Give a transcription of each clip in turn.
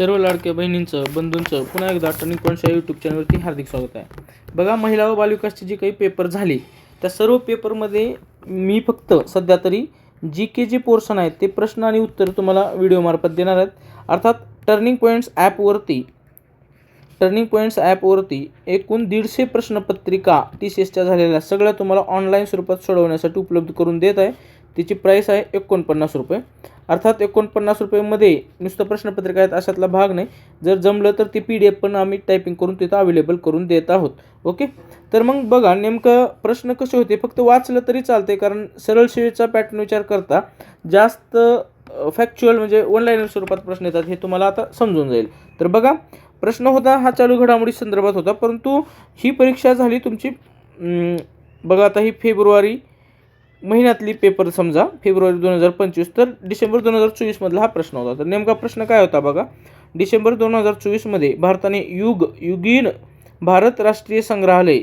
सर्व लाडक्या बहिणींचं बंधूंचं पुन्हा एकदा टर्निंग पॉईंटच्या यूट्यूब चॅनलवरती हार्दिक स्वागत आहे. बघा महिला व बालविकासचे जे काही पेपर झाले त्या सर्व पेपरमध्ये मी फक्त सध्या तरी जी के जे पोर्शन आहेत ते प्रश्न आणि उत्तर तुम्हाला व्हिडिओमार्फत देणार आहेत. अर्थात टर्निंग पॉईंट्स ॲपवरती टर्निंग पॉईंट्स ॲपवरती एकूण दीडशे प्रश्नपत्रिका टी सी एसच्या झालेल्या सगळ्या तुम्हाला ऑनलाईन स्वरूपात सोडवण्यासाठी उपलब्ध करून देत आहे. तिची प्राईस आहे एकोणपन्नास रुपये. अर्थात एकोणपन्नास रुपयेमध्ये नुसतं प्रश्नपत्रिका आहेत अशातला भाग नाही. जर जमलं तर ती पी डी एफ पण आम्ही टायपिंग करून तिथं अवेलेबल करून देत आहोत. ओके तर मग बघा नेमकं प्रश्न कसे होते? फक्त वाचलं तरी चालते कारण सरळ सेवेचा पॅटर्न विचार करता जास्त फॅक्च्युअल म्हणजे ऑनलाईन स्वरूपात प्रश्न येतात हे तुम्हाला आता समजून जाईल. तर बघा प्रश्न होता हा चालू घडामोडी संदर्भात होता परंतु ही परीक्षा झाली तुमची बघा आता ही फेब्रुवारी महिन्यातली पेपर समजा फेब्रुवारी दोन हजार पंचवीस तर डिसेंबर दोन हजार चोवीसमधला हा प्रश्न होता. तर नेमका प्रश्न काय होता बघा? डिसेंबर दोन हजार चोवीसमध्ये भारताने युग युगीन भारत राष्ट्रीय संग्रहालय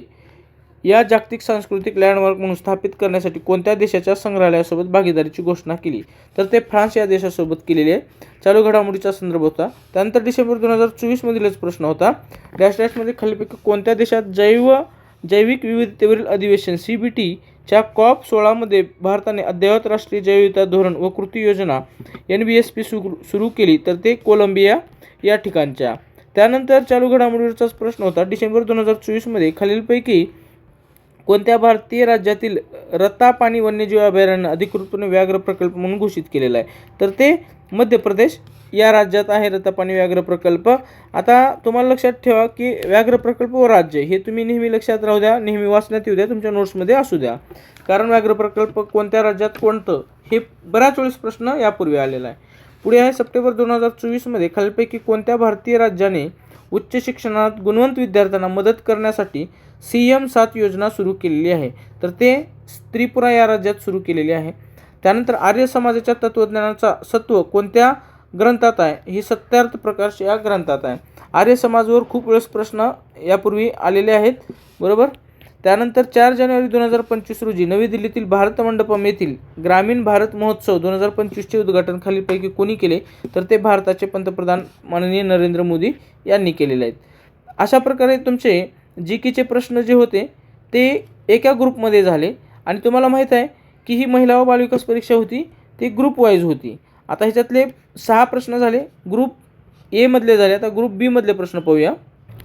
या जागतिक सांस्कृतिक लँडमार्क म्हणून स्थापित करण्यासाठी कोणत्या देशाच्या संग्रहालयासोबत भागीदारीची घोषणा केली? तर ते फ्रान्स या देशासोबत केलेले आहे. चालू घडामोडीचा संदर्भ होता. त्यानंतर डिसेंबर दोन हजार चोवीसमधीलच प्रश्न होता. डॅश डॅशमध्ये खालीपैकी कोणत्या देशात जैव जैविक विविधतेवरील अधिवेशन सी बी टी च्या कॉप सोळामध्ये भारताने अद्ययावत राष्ट्रीय जैवविविधता धोरण व कृती योजना एन बी एस पी सुरू सुरू केली तर ते कोलंबिया या ठिकाणच्या. त्यानंतर चालू घडामोडीवरचाच प्रश्न होता. डिसेंबर दोन हजार चोवीसमध्ये खालीलपैकी कोणत्या भारतीय राज्यातील रत्तापाणी वन्यजीव अभयारण्य अधिकृतपणे व्याघ्र प्रकल्प म्हणून घोषित केलेला आहे? तर ते मध्य प्रदेश या राज्यात आहे रत्तापाणी व्याघ्र प्रकल्प. आता तुम्हाला लक्षात ठेवा की व्याघ्र प्रकल्प व राज्य हे तुम्ही नेहमी लक्षात राहू द्या नेहमी वाचण्यात येऊ द्या तुमच्या नोट्समध्ये असू द्या. कारण व्याघ्र प्रकल्प कोणत्या राज्यात कोणतं हे बऱ्याच वेळेस प्रश्न यापूर्वी आलेला आहे. पुढे आहे सप्टेंबर दोन हजार चोवीसमध्ये खालीलपैकी कोणत्या भारतीय राज्याने उच्च शिक्षणात गुणवंत विद्यार्थ्यांना मदत करण्यासाठी सी एम सात योजना सुरू केलेली आहे. तर ते त्रिपुरा या राज्यात सुरू केलेली आहे. त्यानंतर आर्य समाजाच्या तत्त्वज्ञानाचा सत्व कोणत्या ग्रंथात आहे? ही सत्यार्थ प्रकाश या ग्रंथात आहे. आर्य समाजवर खूप वेळेस प्रश्न यापूर्वी आलेले आहेत. बरोबर? त्यानंतर चार जानेवारी दोन हजार पंचवीस रोजी नवी दिल्लीतील भारत मंडपम येथील ग्रामीण भारत महोत्सव दोन हजार पंचवीसचे उद्घाटन खालीलपैकी कोणी केले? तर ते भारताचे पंतप्रधान माननीय नरेंद्र मोदी यांनी केलेले आहेत. अशा प्रकारे तुमचे जी केचे प्रश्न जे होते ते एका ग्रुपमध्ये झाले. आणि तुम्हाला माहीत आहे की ही महिला व बालविकास परीक्षा होती ती ग्रुप वाईज होती. आता ह्याच्यातले सहा प्रश्न झाले. ग्रुप एमधले झाले. आता ग्रुप बीमधले प्रश्न पाहूया.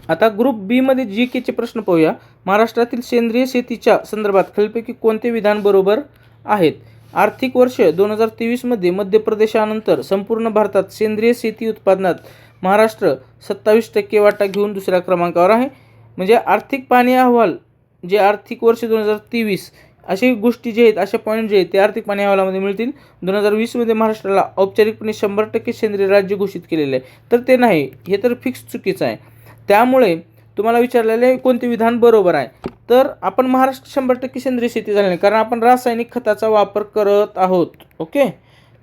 आता ग्रुप बीमध्ये जी केचे प्रश्न पाहूया. महाराष्ट्रातील सेंद्रिय शेतीच्या संदर्भात खालीलपैकी कोणते विधान बरोबर आहेत? आर्थिक वर्ष दोन हजार तेवीसमध्ये मध्य प्रदेशानंतर संपूर्ण भारतात सेंद्रिय शेती उत्पादनात महाराष्ट्र सत्तावीस टक्के वाटा घेऊन दुसऱ्या क्रमांकावर आहे. म्हणजे आर्थिक पाणी अहवाल जे आर्थिक वर्ष दोन हजार तेवीस असे गोष्टी जे आहेत असे पॉईंट जे आहेत ते आर्थिक पाणी अहवालामध्ये मिळतील. दोन हजार वीसमध्ये महाराष्ट्राला औपचारिकपणे शंभर टक्के सेंद्रिय राज्य घोषित केलेलं आहे. तर ते नाही हे तर फिक्स चुकीचं आहे. त्यामुळे तुम्हाला विचारलेले कोणते विधान बरोबर आहे? तर आपण महाराष्ट्र शंभर टक्के सेंद्रिय शेती झाली नाही कारण आपण रासायनिक खताचा वापर करत आहोत ओके?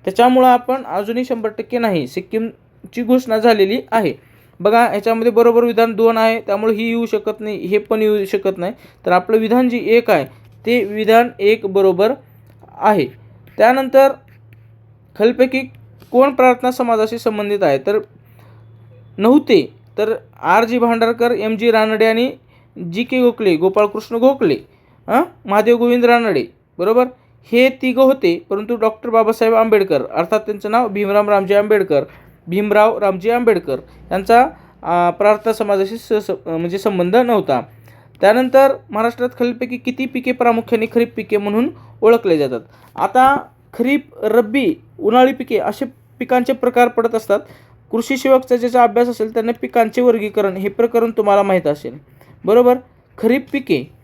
त्याच्यामुळं आपण अजूनही शंभर टक्के नाही सिक्कीमची घोषणा झालेली आहे. बघा ह्याच्यामध्ये बरोबर विधान दोन आहे त्यामुळे ही येऊ शकत नाही हे पण येऊ शकत नाही. तर आपलं विधान जी एक आहे ते विधान एक बरोबर आहे. त्यानंतर खलपैकी कोण प्रार्थना समाजाशी संबंधित आहे? तर नव्हते तर R G Bhandarkar M G Ranade आणि जी के गोखले गोपाळकृष्ण गोखले हां? महादेव गोविंद रानडे बरोबर? हे तिघं होते परंतु डॉक्टर बाबासाहेब आंबेडकर अर्थात त्यांचं नाव भीमराम रामजी आंबेडकर भीमराव रामजी आंबेडकर यांचा प्रार्थना समाजाशी स स- म्हणजे संबंध नव्हता. त्यानंतर महाराष्ट्रात खालीलपैकी किती पिके प्रामुख्याने खरीप पिके म्हणून ओळखले जातात? आता खरीप रब्बी उन्हाळी पिके असे पिकांचे प्रकार पडत असतात. कृषी सेवकचा ज्याचा अभ्यास असेल त्यांना पिकांचे वर्गीकरण हे प्रकरण तुम्हाला माहीत असेल. बरोबर? खरीप पिके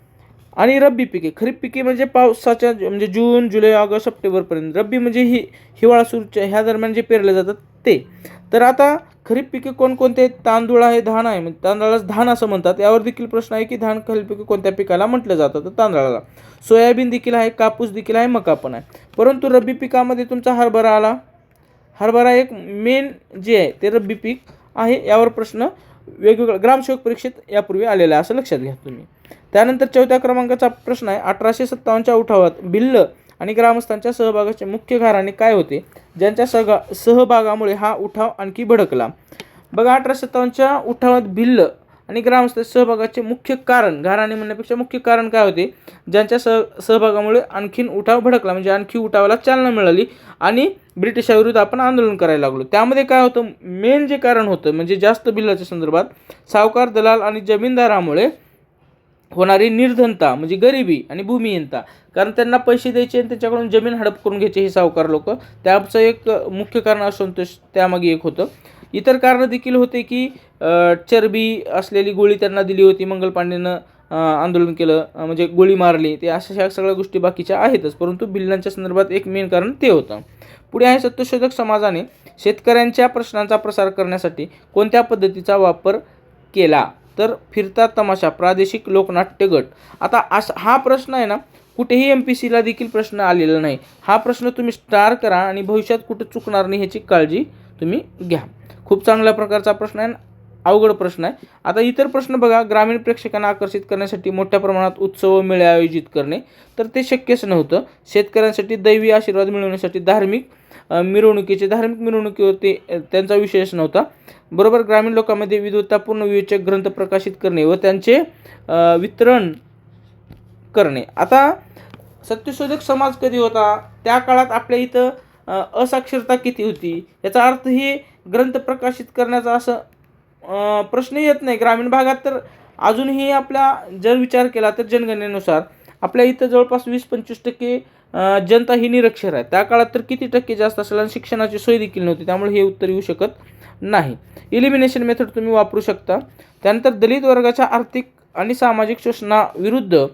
आणि रब्बी पिके. खरीप पिके म्हणजे पावसाच्या म्हणजे जून जुलै ऑगस्ट सप्टेंबरपर्यंत. रब्बी म्हणजे ही हिवाळा सुरूच्या ह्या दरम्यान जे पेरले जातात ते. तर आता खरीप पिके कोणकोणते आहेत? तांदूळ आहे धान आहे. म्हणजे तांदळालाच धान असं म्हणतात. यावर देखील प्रश्न आहे की धान खरीप पिके कोणत्या पिकाला म्हटलं जातं? तर तांदळाला. सोयाबीन देखील आहे कापूस देखील आहे मका पण आहे. परंतु रब्बी पिकामध्ये तुमचा हरभरा आला. हरभरा एक मेन जे आहे ते रब्बी पीक आहे. यावर प्रश्न वेगवेगळ्या ग्रामसेवक परीक्षेत यापूर्वी आलेला आहे असं लक्षात घ्या तुम्ही. त्यानंतर चौथ्या क्रमांकाचा प्रश्न आहे. अठराशे सत्तावन्नच्या उठावात भिल्ल आणि ग्रामस्थांच्या सहभागाचे मुख्य घराणे काय होते? ज्यांच्या सहगा सहभागामुळे हा उठाव आणखी भडकला. बघा अठराशे सत्तावन्नच्या उठावात भिल्ल आणि ग्रामस्थ सहभागाचे मुख्य कारण घराणे म्हणण्यापेक्षा मुख्य कारण काय होते? ज्यांच्या सह सहभागामुळे आणखीन उठाव भडकला म्हणजे आणखी उठावाला चालना मिळाली आणि ब्रिटिशाविरुद्ध आपण आंदोलन करायला लागलो. त्यामध्ये काय होतं? मेन जे कारण होतं म्हणजे जास्त बिल्लाच्या संदर्भात सावकार दलाल आणि जमीनदारामुळे होणारी निर्धनता म्हणजे गरिबी आणि भूमिहीनता. कारण त्यांना पैसे द्यायचे आणि त्यांच्याकडून जमीन हडप करून घ्यायचे हे सावकार लोक. त्याचं एक मुख्य कारण असंतोष त्यामागे एक होतं. इतर कारणं देखील होते की चरबी असलेली गोळी त्यांना दिली होती मंगल पांडेनं आंदोलन केलं म्हणजे गोळी मारली. ते अशा ह्या सगळ्या गोष्टी बाकीच्या आहेतच परंतु बिल्लांच्या संदर्भात एक मेन कारण ते होतं. पुढे आहे सत्यशोधक समाजाने शेतकऱ्यांच्या प्रश्नांचा प्रसार करण्यासाठी कोणत्या पद्धतीचा वापर केला? तर फिरता तमाशा प्रादेशिक लोकनाट्य गट. आता असा हा प्रश्न आहे ना कुठेही एम पी सीला देखील प्रश्न आलेला नाही. हा प्रश्न तुम्ही स्टार करा आणि भविष्यात कुठं चुकणार नाही ह्याची काळजी तुम्ही घ्या. खूप चांगल्या प्रकारचा प्रश्न आहे अवघड प्रश्न आहे. आता इतर प्रश्न बघा ग्रामीण प्रेक्षकांना आकर्षित करण्यासाठी मोठ्या प्रमाणात उत्सव मेळे आयोजित करणे. तर ते शक्यच नव्हतं. शेतकऱ्यांसाठी दैवी आशीर्वाद मिळवण्यासाठी धार्मिक मिरवणुकीचे धार्मिक मिरवणुकीवरती त्यांचा विशेष नव्हता. बरोबर ग्रामीण लोकांमध्ये विद्वत्तापूर्ण विवेचक ग्रंथ प्रकाशित करणे व त्यांचे वितरण करणे. आता सत्यशोधक समाज कधी होता? त्या काळात आपल्या इथं असाक्षरता किती होती? याचा अर्थ हे ग्रंथ प्रकाशित करण्याचा असं प्रश्न येत नाही. ग्रामीण भागात तर अजूनही आपला जर विचार केला तर जनगणनेनुसार आपल्या इथं जवळपास वीस पंचवीस टक्के जनता ही निरक्षर आहे. त्या काळात तर किती टक्के जास्त असेल आणि शिक्षणाची सोय देखील नव्हती त्यामुळे हे उत्तर येऊ शकत नाही. इलिमिनेशन मेथड तुम्ही वापरू शकता. त्यानंतर दलित वर्गाच्या आर्थिक आणि सामाजिक शोषणाविरुद्ध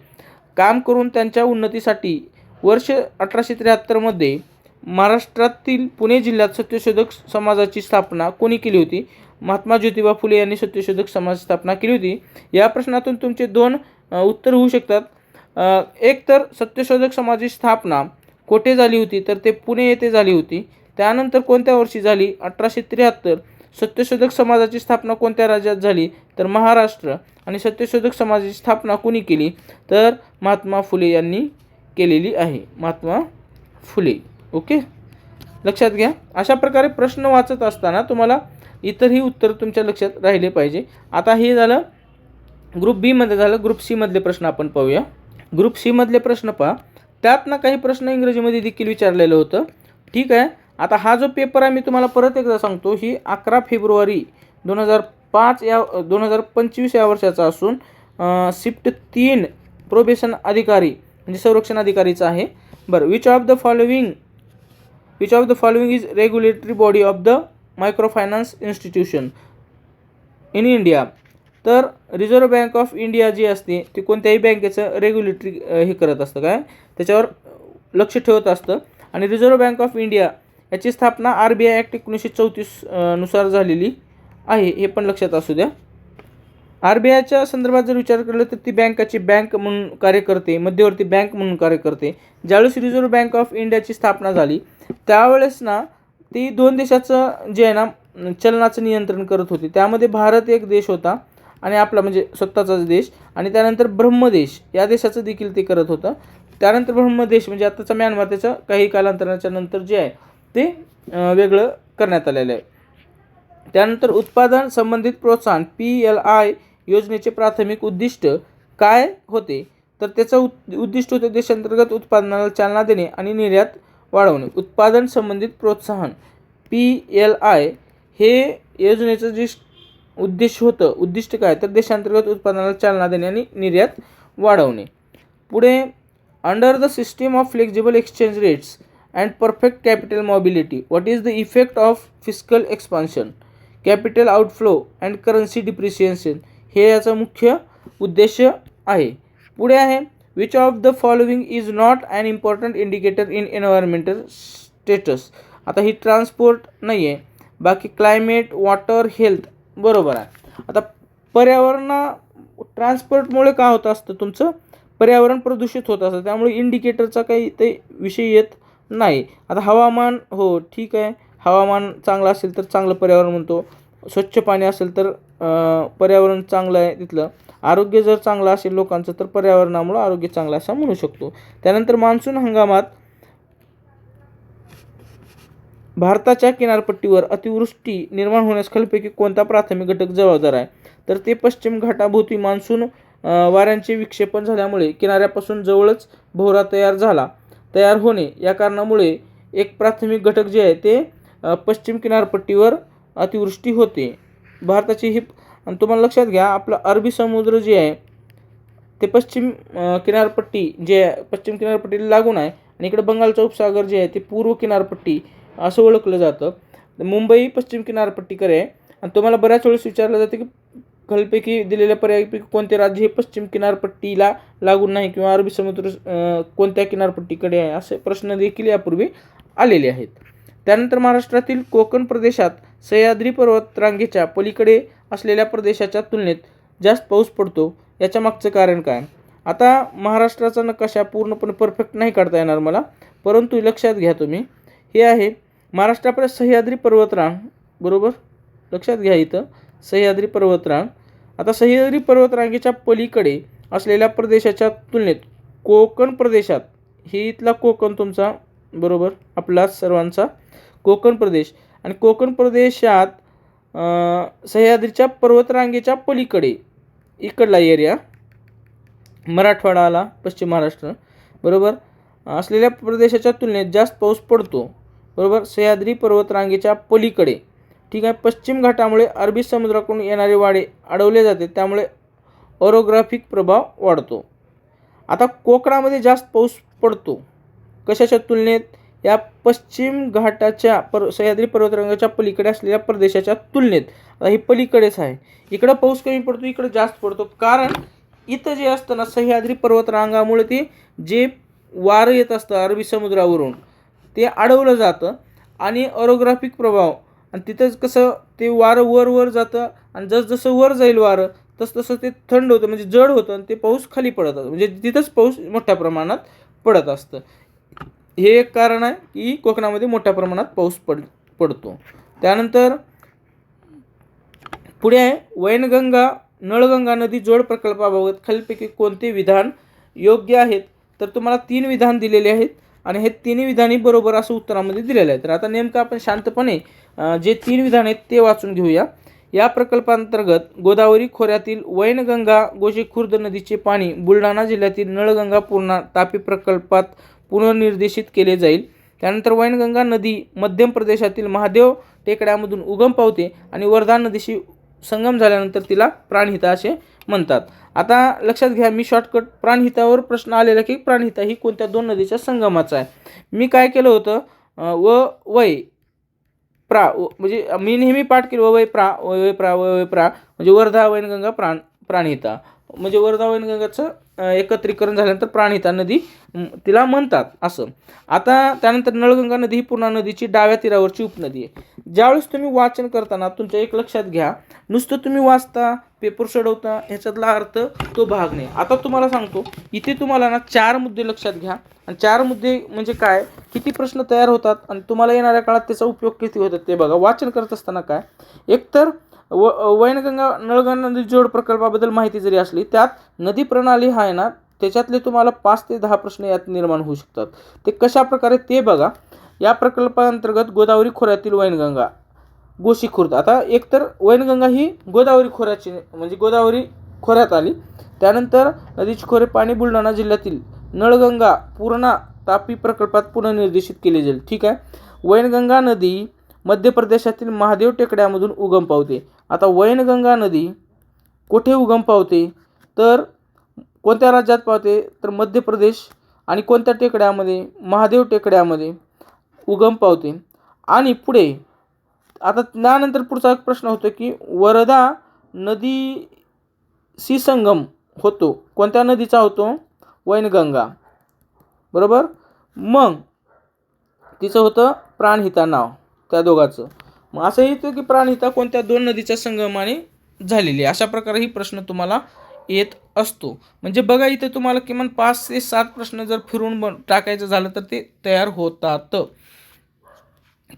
काम करून त्यांच्या उन्नतीसाठी वर्ष अठराशे त्र्याहत्तरमध्ये महाराष्ट्रातील पुणे जिल्ह्यात सत्यशोधक समाजाची स्थापना कोणी केली होती? महात्मा ज्योतिबा फुले यांनी सत्यशोधक समाज स्थापना केली होती. या प्रश्नातून तुमचे दोन उत्तर होऊ शकतात. एक तर सत्यशोधक समाजाची स्थापना कोठे झाली होती तर ते पुणे येथे झाली होती. त्यानंतर कोणत्या वर्षी झाली? अठराशे त्र्याहत्तर. सत्यशोधक समाजाची स्थापना कोणत्या राज्यात झाली? तर महाराष्ट्र. आणि सत्यशोधक समाजाची स्थापना कोणी केली? तर महात्मा फुले यांनी केलेली आहे. महात्मा फुले. ओके? लक्षात घ्या. अशा प्रकारे प्रश्न वाचत असताना तुम्हाला इतरही उत्तर तुमच्या लक्षात राहिले पाहिजे. आता हे झालं ग्रुप बीमध्ये झालं. ग्रुप सीमधले प्रश्न आपण पाहूया. ग्रुप सीमधले प्रश्न पहा. त्यातनं काही प्रश्न इंग्रजीमध्ये देखील विचारलेलं होतं. ठीक आहे. आता हा जो पेपर आहे मी तुम्हाला परत एकदा सांगतो. ही अकरा फेब्रुवारी दोन हजार पाच या दोन हजार पंचवीस या वर्षाचा असून शिफ्ट तीन प्रोबेशन अधिकारी म्हणजे संरक्षण अधिकारीचा आहे. बरं which of the following which of the following is regulatory body of the microfinance institution in India तर रिझर्व्ह बँक ऑफ इंडिया जी असते ती कोणत्याही बँकेचं रेग्युलेटरी हे करत असतं काय? त्याच्यावर लक्ष ठेवत असतं. आणि रिझर्व्ह बँक ऑफ इंडिया याची स्थापना आर बी आय ॲक्ट एकोणीसशे चौतीसनुसार झालेली आहे हे पण लक्षात असू द्या. आर बी आयच्या संदर्भात जर विचार केला तर ती बँकाची बँक म्हणून कार्य करते मध्यवर्ती बँक म्हणून कार्य करते ज्यावेळेस रिझर्व्ह बँक ऑफ इंडियाची स्थापना झाली त्यावेळेस ना ती दोन देशाचं जे आहे ना चलनाचं नियंत्रण करत होती. त्यामध्ये भारत एक देश होता आणि आपला म्हणजे स्वतःचाच देश. आणि त्यानंतर ब्रह्मदेश या देशाचं देखील ते करत होतं. त्यानंतर ब्रह्मदेश म्हणजे आत्ताचा म्यानमार त्याचं काही कालांतराच्या नंतर जे आहे ते वेगळं करण्यात आलेलं आहे. त्यानंतर उत्पादन संबंधित प्रोत्साहन पी एल आय योजनेचे प्राथमिक उद्दिष्ट काय होते? तर त्याचं उद उद्दिष्ट होते देशांतर्गत उत्पादनाला चालना देणे आणि निर्यात वाढवणे. उत्पादन संबंधित प्रोत्साहन पी एल आय हे योजनेचं जे उद्देश होतं. उद्दिष्ट काय? तर देशांतर्गत उत्पादनाला चालना देणे आणि निर्यात वाढवणे. पुढे under the system of flexible exchange rates and perfect capital mobility what is the effect of fiscal expansion capital outflow and currency depreciation हे याचा मुख्य उद्देश आहे. पुढे आहे which of the following is not an important indicator in environmental status आता ही transport नाही आहे बाकी क्लायमेट वॉटर हेल्थ बरोबर आहे. आता पर्यावरणा ट्रान्सपोर्टमुळे काय होत असतं तुमचं? पर्यावरण प्रदूषित होत असतं. त्यामुळे इंडिकेटरचा काही ते विषय येत नाही. आता हवामान हो ठीक आहे. हवामान चांगलं असेल तर चांगलं पर्यावरण म्हणतो. स्वच्छ पाणी असेल तर पर्यावरण चांगलं आहे तिथलं. आरोग्य जर चांगलं असेल लोकांचं तर पर्यावरणामुळं आरोग्य चांगलं असं म्हणू शकतो. त्यानंतर मान्सून हंगामात भारताच्या किनारपट्टीवर अतिवृष्टी निर्माण होण्यास खालीलपैकी कोणता प्राथमिक घटक जबाबदार आहे? तर ते पश्चिम घाटाभोवती मान्सून वाऱ्यांचे विक्षेपण झाल्यामुळे किनाऱ्यापासून जवळच भोवरा तयार झाला. तयार होणे या कारणामुळे एक प्राथमिक घटक जे आहे ते पश्चिम किनारपट्टीवर अतिवृष्टी होते. भारताची ही आणि तुम्हाला लक्षात घ्या आपला अरबी समुद्र जे आहे ते पश्चिम किनारपट्टी जे आहे पश्चिम किनारपट्टीला लागून आहे. आणि इकडे बंगालचा उपसागर जे आहे ते पूर्व किनारपट्टी असं ओळखलं जातं. मुंबई पश्चिम किनारपट्टीकडे. आहे आणि तुम्हाला बऱ्याच वेळेस विचारलं जातं की खालीलपैकी दिलेल्या पर्यायपैकी कोणते राज्य हे पश्चिम किनारपट्टीला लागून नाही किंवा अरबी समुद्र कोणत्या किनारपट्टीकडे आहे? असे प्रश्न देखील यापूर्वी आलेले आहेत. त्यानंतर महाराष्ट्रातील कोकण प्रदेशात सह्याद्री पर्वतरांगेच्या पलीकडे असलेल्या प्रदेशाच्या तुलनेत जास्त पाऊस पडतो. याच्या मागचं कारण काय? आता महाराष्ट्राचा नकाशा पूर्णपणे परफेक्ट नाही काढता येणार मला. परंतु लक्षात घ्या तुम्ही हे आहे महाराष्ट्रापर्यंत सह्याद्री पर्वतरांग. बरोबर? लक्षात घ्या इथं. सह्याद्री पर्वतरांग. आता सह्याद्री पर्वतरांगेच्या पलीकडे असलेल्या प्रदेशाच्या तुलनेत कोकण प्रदेशात ही इथला कोकण तुमचा बरोबर? आपला सर्वांचा कोकण प्रदेश. आणि कोकण प्रदेशात सह्याद्रीच्या पर्वतरांगेच्या पलीकडे इकडला एरिया मराठवाडा आला पश्चिम महाराष्ट्र बरोबर? असलेल्या प्रदेशाच्या तुलनेत जास्त पाऊस पडतो. बरोबर? सह्याद्री पर्वतरांगेच्या पलीकडे. ठीक आहे? पश्चिम घाटामुळे अरबी समुद्राकडून येणारे वाडे अडवले जाते त्यामुळे ओरोग्राफिक प्रभाव वाढतो. आता कोकणामध्ये जास्त पाऊस पडतो. कशाच्या तुलनेत? या पश्चिम घाटाच्या पर सह्याद्री पर्वतरांगाच्या पलीकडे असलेल्या प्रदेशाच्या तुलनेत. आता हे पलीकडेच आहे. इकडं पाऊस कमी पडतो इकडं जास्त पडतो. कारण इथं जे असतं ना सह्याद्री पर्वतरांगामुळे ते जे वारं येत असतं अरबी समुद्रावरून ते अडवलं जातं आणि ऑरोग्राफिक प्रभाव आणि तिथंच कसं ते वारं वर वर जातं आणि जसजसं वर जाईल वारं तसतसं ते थंड होतं म्हणजे जड होतं आणि ते पाऊस खाली पडत असतं. म्हणजे तिथंच पाऊस मोठ्या प्रमाणात पडत असतं. हे एक कारण आहे की कोकणामध्ये मोठ्या प्रमाणात पाऊस पड पडतो. त्यानंतर पुढे आहे वैनगंगा नळगंगा नदी जोड प्रकल्पाबाबत खालीलपैकी कोणते विधान योग्य आहेत? तर तुम्हाला तीन विधान दिलेले आहेत. आणि हे तिन्ही विधानी बरोबर असं उत्तरामध्ये दिलेलं आहे. तर आता नेमकं आपण शांतपणे जे तीन विधान आहेत ते वाचून घेऊया. या प्रकल्पांतर्गत गोदावरी खोऱ्यातील वैनगंगा गोशी खुर्द नदीचे पाणी बुलढाणा जिल्ह्यातील नळगंगा पूर्णा तापी प्रकल्पात पुनर्निर्देशित केले जाईल. त्यानंतर वैनगंगा नदी मध्यम प्रदेशातील महादेव टेकड्यामधून उगम पावते आणि वर्धा नदीशी संगम झाल्यानंतर तिला प्राणहिता असे म्हणतात. आता लक्षात घ्या मी शॉर्टकट प्राणहितावर प्रश्न आलेला की प्राणहिता ही कोणत्या दोन नदीच्या संगमाचा आहे? मी काय केलं होतं? व वय प्रा व- म्हणजे मी नेहमी पाठ केलं व वय प्रा वय प्रा वय प्रा म्हणजे वर्धा वैनगंगा प्राण प्राणहिता. म्हणजे वर्धा वैनगंगाचं एकत्रीकरण झाल्यानंतर प्राणहिता नदी तिला म्हणतात असं. आता त्यानंतर नळगंगा नदी ही पूर्णा नदीची डाव्या तीरावरची उपनदी आहे. ज्यावेळेस तुम्ही वाचन करताना तुमच्या एक लक्षात घ्या नुसतं तुम्ही वाचता पेपर सोडवता ह्याच्यातला अर्थ तो भाग नाही. आता तुम्हाला सांगतो इथे तुम्हाला ना चार मुद्दे लक्षात घ्या. आणि चार मुद्दे म्हणजे काय? किती प्रश्न तयार होतात आणि तुम्हाला येणाऱ्या काळात त्याचा उपयोग किती होतात ते बघा. वाचन करत असताना काय? एकतर व वैनगंगा नळगंगा नदी जोड प्रकल्पाबद्दल माहिती जरी असली त्यात नदी प्रणाली हा आहे ना त्याच्यातले तुम्हाला पाच ते दहा प्रश्न यात निर्माण होऊ शकतात. ते कशा प्रकारे ते बघा. या प्रकल्पाअंतर्गत गोदावरी खोऱ्यातील वैनगंगा गोशीखुर्द आता एकतर वैनगंगा ही गोदावरी खोऱ्याची म्हणजे गोदावरी खोऱ्यात आली. त्यानंतर नदीची खोरे पाणी बुलढाणा जिल्ह्यातील नळगंगा पूर्णा तापी प्रकल्पात पुनर्निर्देशित केले जाईल. ठीक आहे? वैनगंगा नदी मध्य प्रदेशातील महादेव टेकड्यामधून उगम पावते. आता वैनगंगा नदी कुठे उगम पावते? तर कोणत्या राज्यात पावते? तर मध्य प्रदेश आणि कोणत्या टेकड्यामध्ये? महादेव टेकड्यामध्ये. उगम पावते. आणि पुढे आता त्यानंतर पुढचा एक प्रश्न होतो की वरदा नदी संगम होतो. कोणत्या नदीचा होतो? वैनगंगा. बरोबर? मग तिचं होतं प्राणहिता नाव त्या दोघाचं. मग असं येतं की प्राणहिता कोणत्या दोन नदीच्या संगमाने झालेली आहे. अशा प्रकारे ही प्रश्न तुम्हाला येत असतो. म्हणजे बघा इथे तुम्हाला किमान पाच ते सात प्रश्न जर फिरून बन टाकायचं झालं तर ते तयार होतात.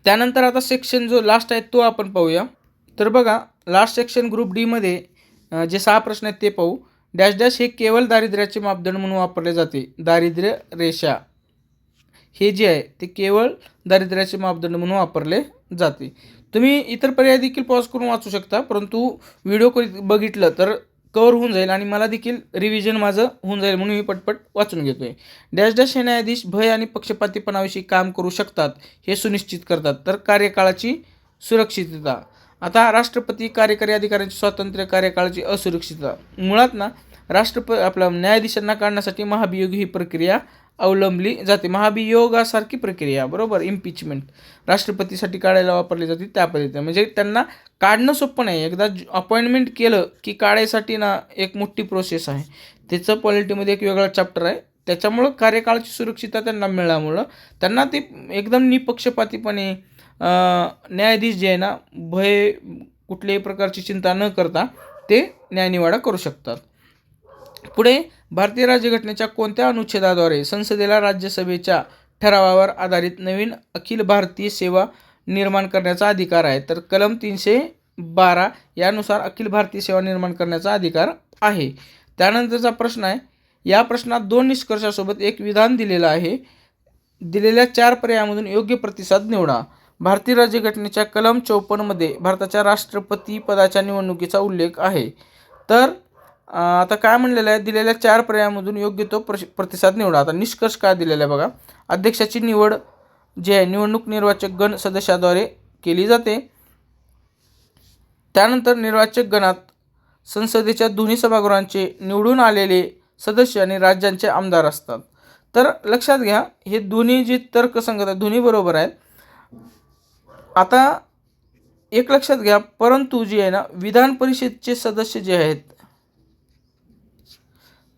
त्यानंतर आता सेक्शन जो लास्ट आहे तो आपण पाहूया. तर बघा लास्ट सेक्शन ग्रुप डीमध्ये जे सहा प्रश्न आहेत ते पाहू. डॅश डॅश हे केवळ दारिद्र्याचे मापदंड म्हणून वापरले जाते. दारिद्र्य रेषा. हे जे आहे ते केवळ दारिद्र्याचे मापदंड म्हणून वापरले जाते. तुम्ही इतर पर्याय देखील पॉज करून वाचू शकता परंतु व्हिडिओ बघितलं तर कवर होऊन जाईल आणि मला देखील रिव्हिजन माझं होऊन जाईल म्हणून मी पटपट वाचून घेतोय. डॅश डॅश हे न्यायाधीश भय आणि पक्षपातीपणाविषयी काम करू शकतात हे सुनिश्चित करतात. तर कार्यकाळाची सुरक्षितता. आता राष्ट्रपती कार्यकारी अधिकाऱ्यांची स्वातंत्र्य कार्यकाळाची असुरक्षितता. मुळात ना राष्ट्रप आपल्या न्यायाधीशांना काढण्यासाठी महाभियोग ही प्रक्रिया अवलंबली जाते. महाभियोगासारखी प्रक्रिया बरोबर? इम्पिचमेंट राष्ट्रपतीसाठी काढायला वापरली जाते त्या पद्धतीने म्हणजे त्यांना काढणं सोपं नाही. एकदा अपॉइंटमेंट केलं की काढायसाठी ना एक मोठी प्रोसेस आहे. त्याचं पॉलिटीमध्ये एक वेगळा चॅप्टर आहे. त्याच्यामुळं कार्यकाळाची सुरक्षितता त्यांना मिळाल्यामुळं त्यांना ते एकदम निपक्षपातीपणे न्यायाधीश जे आहे ना भय कुठल्याही प्रकारची चिंता न करता ते न्यायनिवाडा करू शकतात. पुढे भारतीय राज्यघटनेच्या कोणत्या अनुच्छेदाद्वारे संसदेला राज्यसभेच्या ठरावावर आधारित नवीन अखिल भारतीय सेवा निर्माण करण्याचा अधिकार आहे? तर कलम तीनशे बारा यानुसार अखिल भारतीय सेवा निर्माण करण्याचा अधिकार आहे. त्यानंतरचा प्रश्न आहे या प्रश्नात दोन निष्कर्षासोबत एक विधान दिलेलं आहे. दिलेल्या चार पर्यायामधून योग्य प्रतिसाद निवडा. भारतीय राज्यघटनेच्या कलम चौपन्नमध्ये भारताच्या राष्ट्रपती पदाच्या निवडणुकीचा उल्लेख आहे. तर आता काय म्हणलेलं आहे? दिलेल्या चार पर्यायामधून योग्य तो प्रश प्रतिसाद निवडा. आता निष्कर्ष काय दिलेला आहे बघा? अध्यक्षाची निवड जी आहे निवडणूक निर्वाचक गण सदस्याद्वारे केली जाते. त्यानंतर निर्वाचक गणात संसदेच्या दोन्ही सभागृहांचे निवडून आलेले सदस्य आणि राज्यांचे आमदार असतात. तर लक्षात घ्या हे दोन्ही जे तर्कसंगत आहे दोन्ही बरोबर आहेत. आता एक लक्षात घ्या परंतु जे आहे ना विधान परिषदचे सदस्य जे आहेत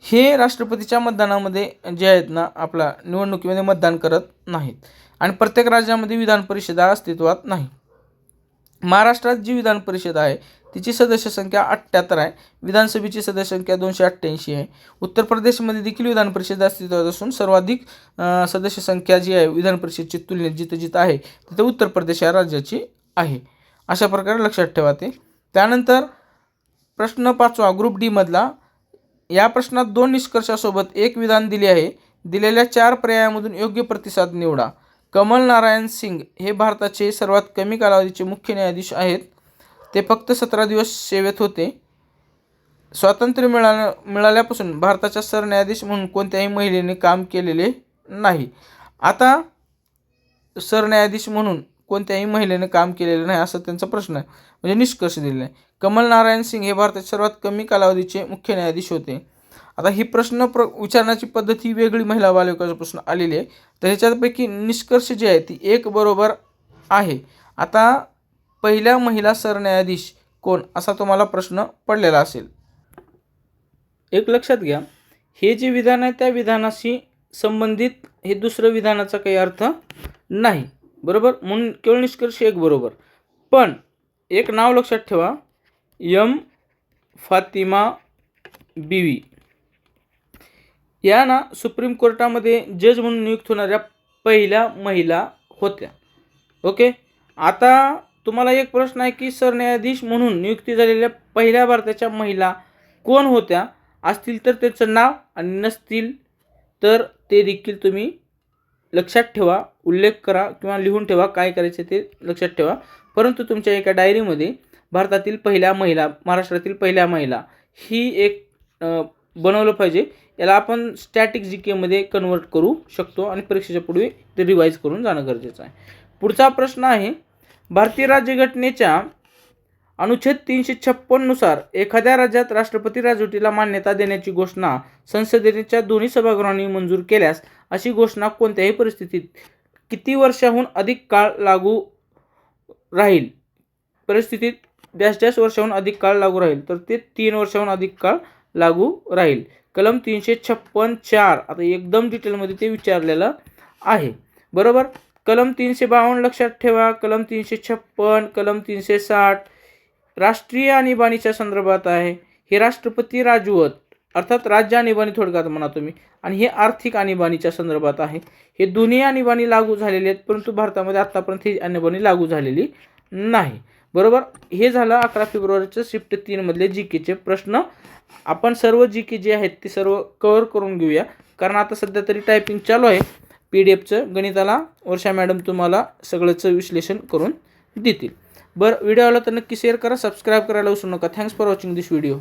हे राष्ट्रपतीच्या मतदानामध्ये जे आहेत ना आपला निवडणुकीमध्ये मतदान करत नाहीत. आणि प्रत्येक राज्यामध्ये विधान परिषदा अस्तित्वात नाही. महाराष्ट्रात जी विधान परिषद आहे तिची सदस्य संख्या अठ्ठ्याहत्तर आहे. विधानसभेची सदस्य संख्या दोनशे अठ्ठ्याऐंशी आहे. उत्तर प्रदेशमध्ये देखील विधान परिषद अस्तित्वात असून सर्वाधिक सदस्य संख्या जी आहे विधान परिषदची तुलनेत जिथं जिथं आहे तिथं उत्तर प्रदेश या राज्याची आहे. अशा प्रकारे लक्षात ठेवा ते. त्यानंतर प्रश्न पाचवा ग्रुप डीमधला या प्रश्नात दोन निष्कर्षासोबत एक विधान दिले आहे. दिलेल्या चार पर्यायामधून योग्य प्रतिसाद निवडा. कमल नारायण सिंग हे भारताचे सर्वात कमी कालावधीचे मुख्य न्यायाधीश आहेत. ते फक्त सतरा दिवस सेवेत होते. स्वातंत्र्य मिळाल्या मिळाल्यापासून भारताच्या सरन्यायाधीश म्हणून कोणत्याही महिलेने काम केलेले नाही. आता सरन्यायाधीश म्हणून कोणत्याही महिलेने काम केलेलं नाही असं त्यांचा प्रश्न आहे. म्हणजे निष्कर्ष दिलेला आहे. कमल नारायण सिंग हे भारताचे सर्वात कमी कालावधीचे मुख्य न्यायाधीश होते. आता ही प्रश्न प्र विचारण्याची पद्धत ही वेगळी महिला बालविकासापासून प्रश्न आलेली आहे. तर ह्याच्यापैकी निष्कर्ष जे आहे ती एक बरोबर आहे. आता पहिल्या महिला सरन्यायाधीश कोण असा तुम्हाला प्रश्न पडलेला असेल. एक लक्षात घ्या हे जे विधान आहे त्या विधानाशी संबंधित हे दुसरं विधानाचा काही अर्थ नाही. बरोबर? म्हणून केवळ निष्कर्ष एक बरोबर. पण एक नाव लक्षात ठेवा यम फातिमा बीवी. या ना सुप्रीम कोर्टामध्ये जज म्हणून नियुक्त होणाऱ्या पहिल्या महिला होत्या. ओके? आता तुम्हाला एक प्रश्न आहे की सरन्यायाधीश म्हणून नियुक्ती झालेल्या पहिल्या भारताच्या महिला कोण होत्या? असतील तर त्याचं नाव आणि नसतील तर ते देखील तुम्ही लक्षात ठेवा उल्लेख करा किंवा लिहून ठेवा काय करायचे ते लक्षात ठेवा. परंतु तुमच्या एका डायरीमध्ये भारतातील पहिल्या महिला महाराष्ट्रातील पहिल्या महिला ही एक बनवलं पाहिजे. याला आपण स्टॅटिक जी केमध्ये कन्वर्ट करू शकतो आणि परीक्षेच्या पूर्वी ते रिवाईज करून जाणं गरजेचं आहे. पुढचा प्रश्न आहे भारतीय राज्यघटनेच्या अनुच्छेद तीनशे छप्पननुसार एखाद्या राज्यात राष्ट्रपती राजवटीला मान्यता देण्याची घोषणा संसदेच्या दोन्ही सभागृहांनी मंजूर केल्यास अशी घोषणा कोणत्याही परिस्थितीत किती वर्षाहून अधिक काळ लागू राहील? परिस्थितीत डॅश डॅश वर्षाहून अधिक काळ लागू राहील. तर ते तीन वर्षाहून अधिक काळ लागू राहील. कलम तीनशे छप्पन चार. आता एकदम डिटेलमध्ये ते विचारलेलं आहे. बरोबर? कलम तीनशे बावन्न लक्षात ठेवा. कलम तीनशे छप्पन कलम तीनशे साठ. राष्ट्रीय आणीबाणीच्या संदर्भात आहे. हे राष्ट्रपती राजवत अर्थात राज्य आणीबाणी थोडक्यात म्हणा तुम्ही आणि हे आर्थिक आणीबाणीच्या संदर्भात आहे. हे दोन्ही आणीबाणी लागू झालेले आहेत परंतु भारतामध्ये आत्तापर्यंत ही आणीबाणी लागू झालेली नाही. बरोबर? हे झालं अकरा फेब्रुवारीचं शिफ्ट तीनमधले जी केचे प्रश्न. आपण सर्व जी के जे आहेत ते सर्व कवर करून घेऊया. कारण आता सध्या तरी टायपिंग चालू आहे. पी डी एफचं गणिताला वर्षा मॅडम तुम्हाला सगळंचं विश्लेषण करून देतील. बरं व्हिडिओ आला तर नक्की शेअर करा सबस्क्राईब करायला विसरू नका. Thanks for watching this video